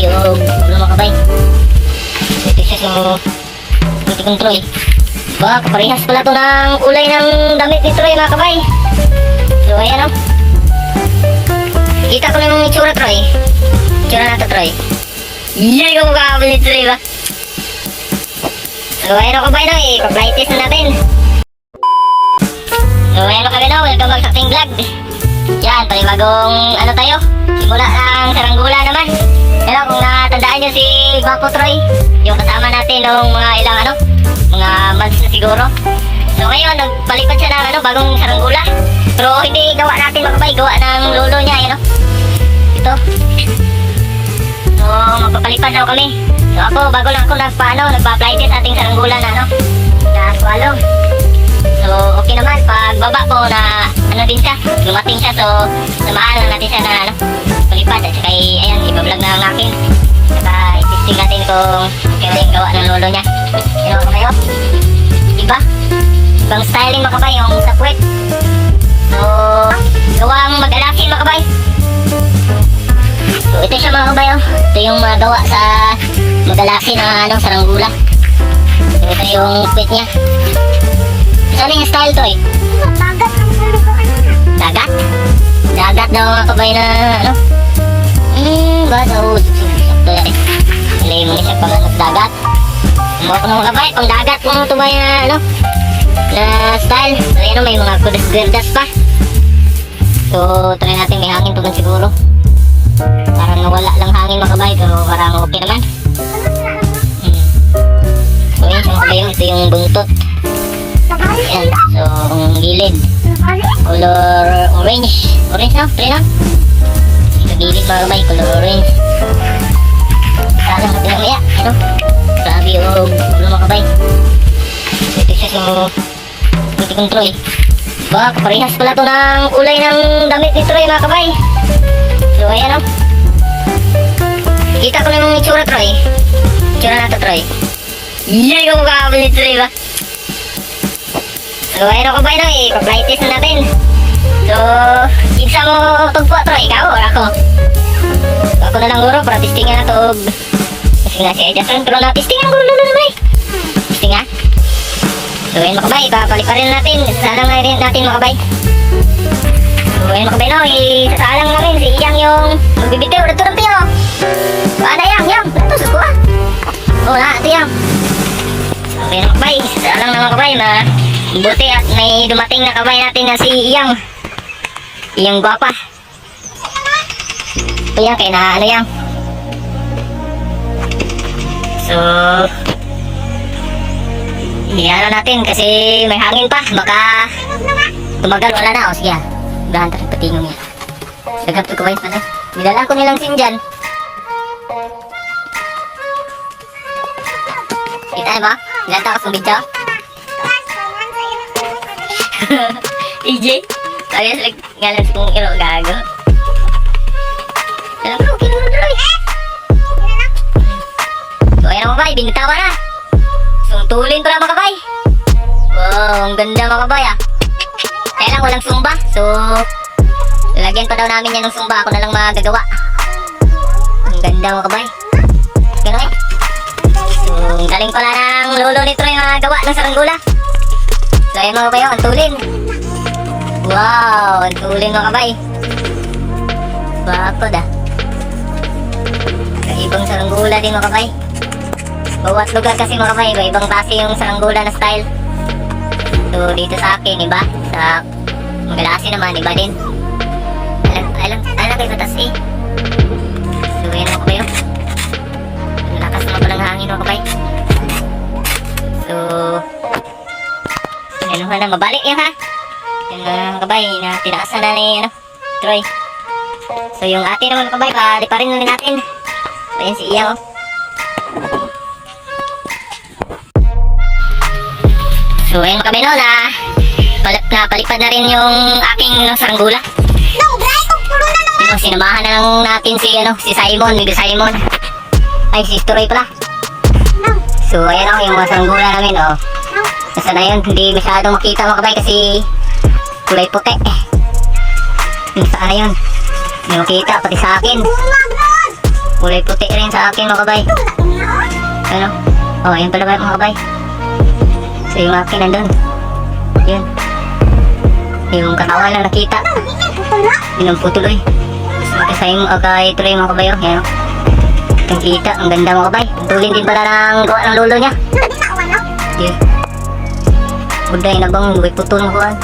Grabe o ulo mga kabay. Ito siya sa Buti kong Troy. Ba, kaparehas pala to ng kulay ng damit ni Troy mga kabay. So ayan o. Kita ko na yung itsura Troy. Itsura na to Troy. Yay ko mukha ni Troy ba? So ayan o kabay no, i-apply test na natin. So ayan o kabay no, welcome back sa ating vlog. Yan, panibagong ano tayo? Simula ng saranggula naman. Pero kung natandaan nyo si Gwapo Troy, yung kasama natin noong mga ilang ano, mga months na siguro. So ngayon, nagpalipat siya ng ano, bagong saranggula. Pero hindi gawa natin makabay, gawa ng lolo niya, ano. Ito. So, magpapalipat daw kami. So ako, bago lang ako nagpaano, nagpa-apply test ating saranggula na ano, na swallow. Okay naman. Pag baba ko na, ano din siya, lumating siya. So, samahan lang natin siya na, ano, palipad. At saka, i- ayan, ibablog na ang akin. Saka, i-testing natin kung kaya yung gawa ng lolo niya. Pero, kayo, iba. Ibang styling makabay, yung sa puwet. So, gawang mag-alasin makabay. So, ito siya mga kabay, oh. Ito yung mga gawa sa mag-alasin ng, ano, saranggula. Ito yung puwet niya. Ano yung style to eh? Dagat ang ko kanina. Dagat? Dagat daw mga kabay na ano? Hmm, ba? So, sakto yan eh. Ilay mo siya pang ano, dagat. Mga ko ng kabay, pang dagat ito ba na ano? Na style. So, yan may mga kudas-gerdas pa. So, try natin may hangin to dun siguro. Parang nawala lang hangin mga kabay, pero parang okay naman. Hmm. So, yun siya mga kabay, oh. ito yung buntot. Yan, ang gilid. Color orange. Orange na? Try na? Sa gilid mga kamay, color orange. Sana natin mamaya. Ano? Grabe o ulo mga kamay. Ito siya sa buti kong. Ba, kaparehas pala to ng kulay ng damit ni Troy mga kamay. So ayan o. Kita ko na yung itsura Troy. Itsura na to Troy. Yay ko mukha ni Troy ba? So, ayun ako ba ito eh, pa-flight test na natin. So, isa mo tugpo to, ikaw or ako? So, ako na lang guro, para testingan na to. Kasi nga si Edison, pero na-testingan ko lalo naman eh. Testing ha? So, ayun makabay, papalik pa rin natin. Sasalang na rin natin makabay. So, ayun makabay no, isasalang namin si Iyang yung magbibitiw. Ito ng tiyo. Ano yang, yang? Ito, suko ah. Oo na, ito yang. So, ayun makabay, isasalang na makabay na Buti at may dumating na kabay natin na si Iyang. Iyang gwapa. Ito yan, kaya na ano yan. So, Iyan natin kasi may hangin pa. Baka tumagal, wala na. O sige, ah. udahan tayo patingong yan. Sagap to kabay pa na. Nilala ko nilang sin dyan. Kita ba? Nilata ko sa video. EJ? Ayos like ngalan si kong iro gago. Alam ko, kinulo tuloy. So ayan mga kabay, binitawa na. Sungtulin pala mga kabay. Wow, ang ganda mga kabay ah. Kaya lang walang sumba. So, lalagyan pa daw namin yan ng sumba. Ako na lang magagawa. Ang ganda mga kabay. Gano'n eh. So, ang galing pala ng lolo ni Troy mga gawa ng saranggula. So ayun mga kabayo, ang tulin. Wow, ang tulin mga kabay. Bakod ah. Kaibang saranggula din mga kabay. Bawat lugar kasi mga kabay, iba-ibang klase yung saranggula na style. So dito sa akin, iba. Sa Magalasi naman, iba din. Alam, alam, alam kayo batas eh. So ayun mga kabayo. Lakas naman palang hangin mga kabay. So, na, mabalik yan ha. Yung mga kabay na tinaasan na ni, ano, Troy. So yung ate naman kabay, pali pa rin na natin. So yan si Iyang, oh. So ayun kabay no, na, palit na, palipad na rin yung aking saranggula. No, bray ko pulo na naman. Yung sinamahan na lang natin si, ano, si Simon, ni Simon. Ay, si Troy pala. No, So ayan oh, yung mga saranggula namin, oh. Nasa na yun, hindi masyadong makita mga kabay kasi kulay puti. Yung sana yun. Hindi makita, pati sa akin. Kulay puti rin sa akin mga kabay. Ano? Oh, yan pala ba mga kabay? So yung akin nandun. Yun. Yung katawan lang nakita. Yun ang putuloy. Kasi yung kay Troy mga kabay. oh. Yan. oh. Ang kita. Ang ganda mga kabay. Tulin din pala ng gawa ng lolo niya. Hindi Buday na bang may putol mo kuhan?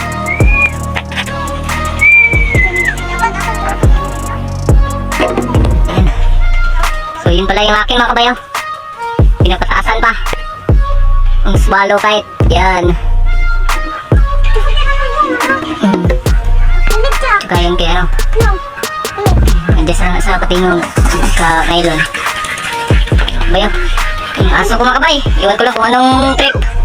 So yun pala yung aking mga kabayo. Pinapataasan pa. Ang swallow kite. Yan. Tsaka yung kay ano. No. Nandiyan sa, sa patingong ka nylon. Bayo. Yung aso ko mga kabay. Iwan ko lang kung anong trip.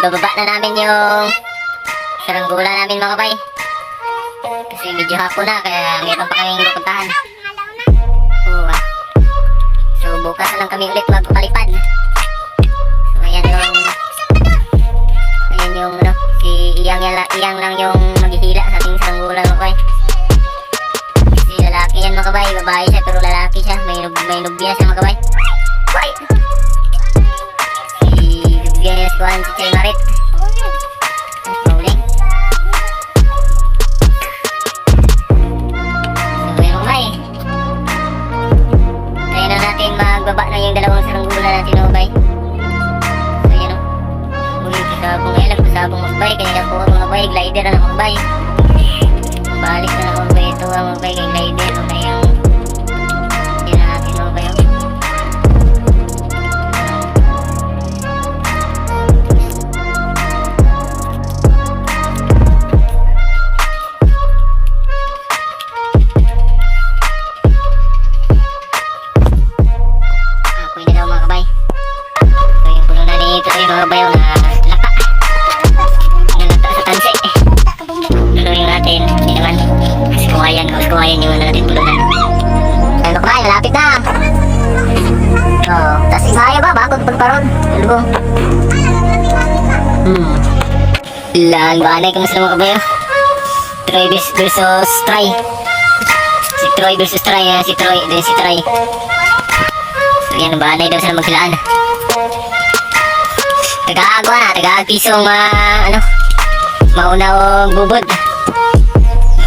Ibababa na namin yung saranggula namin mga kabay. Kasi medyo hapon na, kaya mayroon pa kaming pupuntahan. Oo ah. So bukas na lang kami ulit magpapalipad. So ayan yung... Ayan yung ano, si Iyang, yan, la- Iyang lang yung maghihila sa ating saranggulan mga kabay. Kasi lalaki yan mga kabay, babae siya pero lalaki siya. May, may nubya siya mga kabay. Bye! Si nubya niya si Marit. Kumayan yung ano natin pulunan. Ano ba? Malapit na. Oh, tas isaya ba? Bago pagparon. Ano Hmm. Lan banay sa mga kabayo. Troy vers- versus Troy. Si Troy versus Troy. Yan si Troy. Then si Troy. So yan, banay daw sila magkilaan. Tagaagwa na, tagaagpisong ma, ano, mauna o bubod.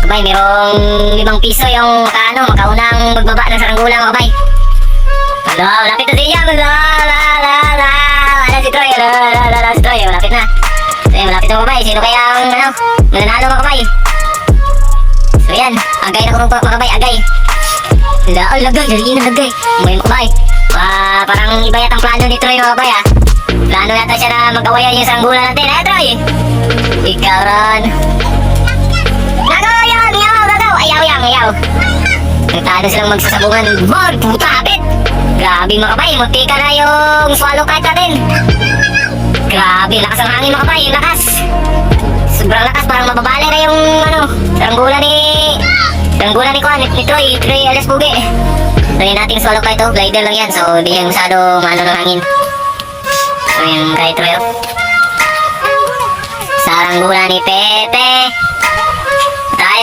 Kabay, merong limang piso yung makaano, makaunang magbaba ng saranggola mga kabay. Hello, lapit na siya, la la la la. Ano si Troy, la la la la si Troy, malapit na. So yan, malapit na mga kabay, sino kaya ang, ano, mananalo mga kabay? So yan, agay na ko mga kabay, agay. La, oh, lagay, dali na lagay. May makabay. Ah, parang iba yata ang plano ni Troy mga kabay ah. Plano yata siya na mag-awayan yung saranggola natin, eh Troy? Ikaw ron. Ayaw, ayaw, ayaw. Nagtalo silang magsasabungan. Bord, puta, habit. Grabe mga kabay, munti ka na yung swallow kite natin. Grabe, lakas ang hangin mga kabay, yung lakas. Sobrang lakas, parang mababali na yung ano, saranggola ni... Saranggola ni Kwan, ni Troy, Troy Alas Pugi. So yun nating swallow kite to, glider lang yan, so hindi yung masyadong ano ng hangin. So yun kay Troy, oh. Saranggola ni Pepe.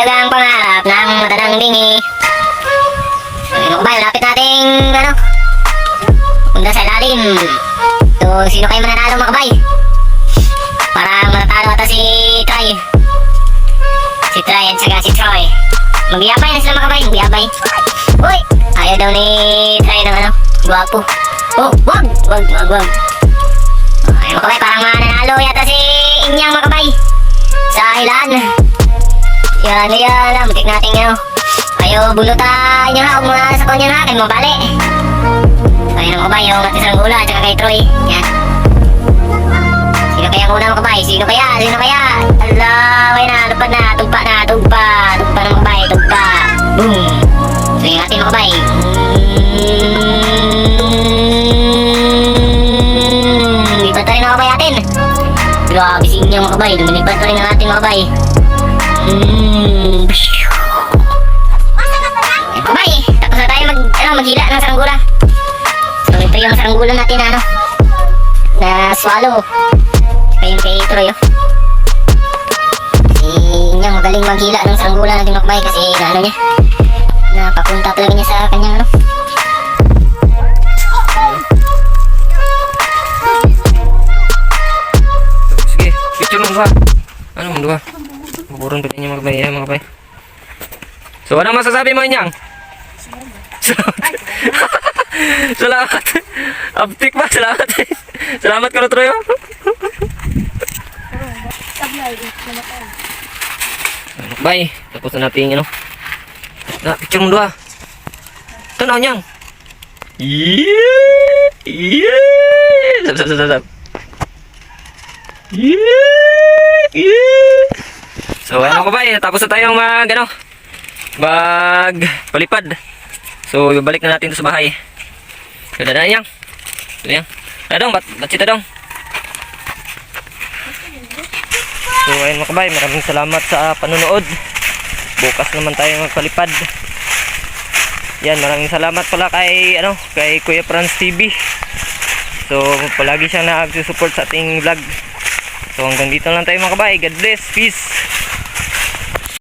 Tayo lang pangarap ng matanang bingi. Mga kabay, lapit nating ano, punta sa ilalim. So, sino kayo mananalo mga kabay? Parang matatalo ata si Troy. Si Troy at saka si Troy. Magyabay na sila mga kabay, magyabay. Uy! Ayaw daw ni Troy ng ano, guwapo. Oh, wag! Wag, wag, wag. Ay, mga kabay, parang mananalo yata si Inyang mga kabay. Sa ilan. Yan, yan, yan. Mutik natin ano. Ayaw bunutan nyo ha, kung mga sa kanya na, kayo mabali. So, yan ang kabay, yung ating sarang gula, at saka kay Troy. Yan. Sino kaya ang unang kabay? Sino kaya? Sino kaya? Ala, kaya na, lupad na, tugpa na, tugpa. Tugpa ng kabay, tugpa. Boom. So, yung ating mga kabay. Mm, lipat na mga kabay natin. Grabe si inyo mga kabay. Lumilipad pa rin ang ating mga kabay. Hmm. Kabay, tapos na tayo mag, ano, maghila ng saranggula. So, ito yung saranggula natin na ano, na swallow. Ayun kay Troy, oh. Si Inyang magaling maghila ng saranggula natin mga kabay kasi ano niya, napapunta talaga niya sa kanyang ano, So, masasabi mo, Inyang? Salamat. Salamat. Uptick ba? Salamat. Salamat ka na, Troy. Ano, Bay, tapos na natin, ano? Na, picture mo dua. Ito na, Inyang. Yeah! Yeah! Sap, sap, sap, sap, sap. Yeah! Yeah! So, ano ko ba eh, tapos na tayong mag, ano, mag palipad. So, ibabalik na natin sa bahay. So, dadaan yang. So, yang. Dadong, bat, bat si Dadong. So, ayun mga kabay, maraming salamat sa panonood. Bukas naman tayo magpalipad. Yan, maraming salamat pala kay, ano, kay Kuya Franz TV. So, palagi siyang nagsusupport sa ating vlog. So hanggang dito lang tayo mga kabay. God bless. Peace.